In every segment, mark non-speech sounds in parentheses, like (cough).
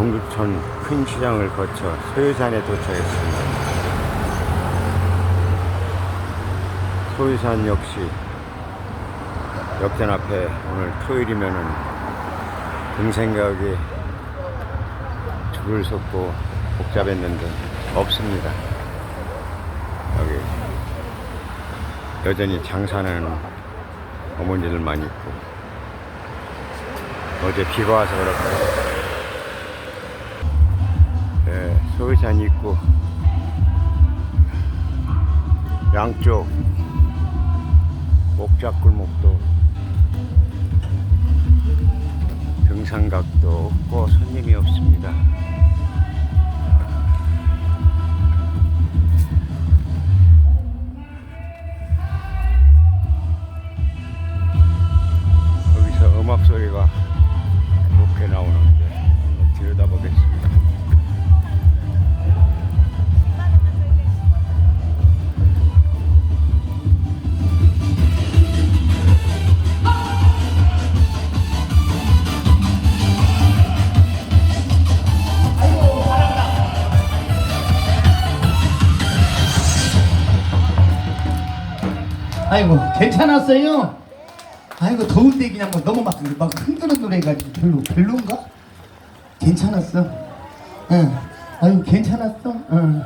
동두천 큰 시장을 거쳐 소유산에 도착했습니다. 소유산 역시 역전 앞에 오늘 토요일이면은 등 생각이 줄을 섰고 복잡했는데 없습니다. 여기 여전히 장사는 어머니들 많이 있고 어제 비가 와서 그렇고 네, 소유산 있고. 양쪽. 목작골목도. 등산각도 없고 손님이 없습니다. 아이고 괜찮았어요? 아이고 더운데 그냥 뭐 너무 막, 막 흔드는 노래가 별로 별론가? 괜찮았어? 응. 아이고 괜찮았어? 응.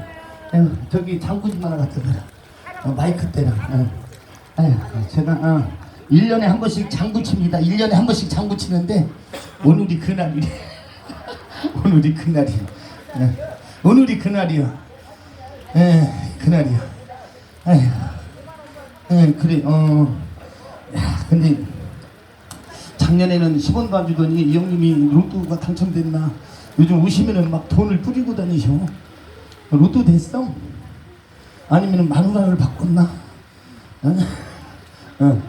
아이고, 저기 장구좀 하나 갖다 대라. 어, 마이크 대라. 응. 아이고 제가 어, 1년에 한 번씩 장구 칩니다. 1년에 한 번씩 장구 치는데 오늘이 그날이래. (laughs) 오늘이 그날이야. 응. 오늘이 그날이야. 예, 그날이야. 아이 고. 예, 그래, 어. 야, 근데 작년에는 10원도 안 주더니 이 형님이 로또가 당첨됐나. 요즘 오시면은 막 돈을 뿌리고 다니셔. 로또 됐어? 아니면은 마누라를 바꿨나? 어? 어.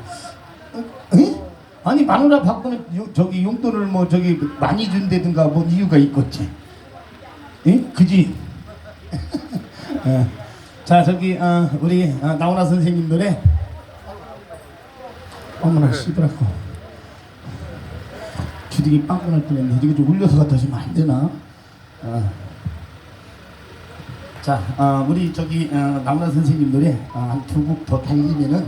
어? 에? 아니 마누라 바꾸는 요- 저기 용돈을 뭐 저기 많이 준다든가 뭐 이유가 있겠지. 예? 그지? (laughs) 어. 자 저기 어, 우리 어, 나훈아 선생님 노래 어머나 씨부라고. 주둥이 빵꾸 날 뻔했네. 이거 좀 울려서 갖다 주면 안 되나? 어. 자 어, 우리 저기 어, 나훈아 선생님 노래 어, 한두 곡 더 달리면은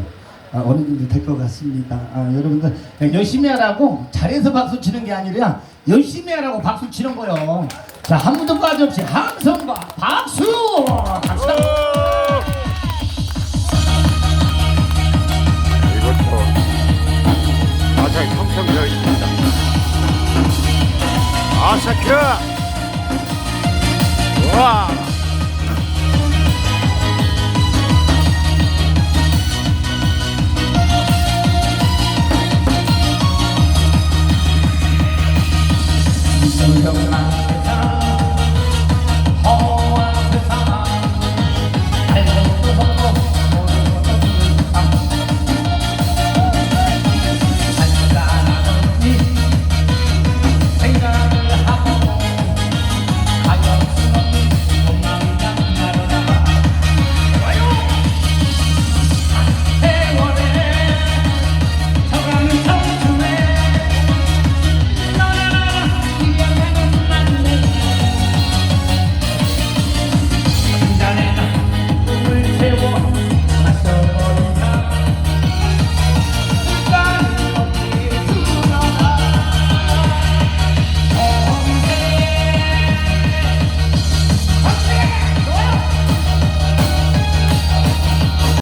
어, 어느 정도 될 것 같습니다. 어, 여러분들 열심히 하라고. 잘해서 박수 치는 게 아니라 열심히 하라고 박수 치는 거요. 자 한 분도 빠짐없이 함성과 박수 all secure. Wow. Hãy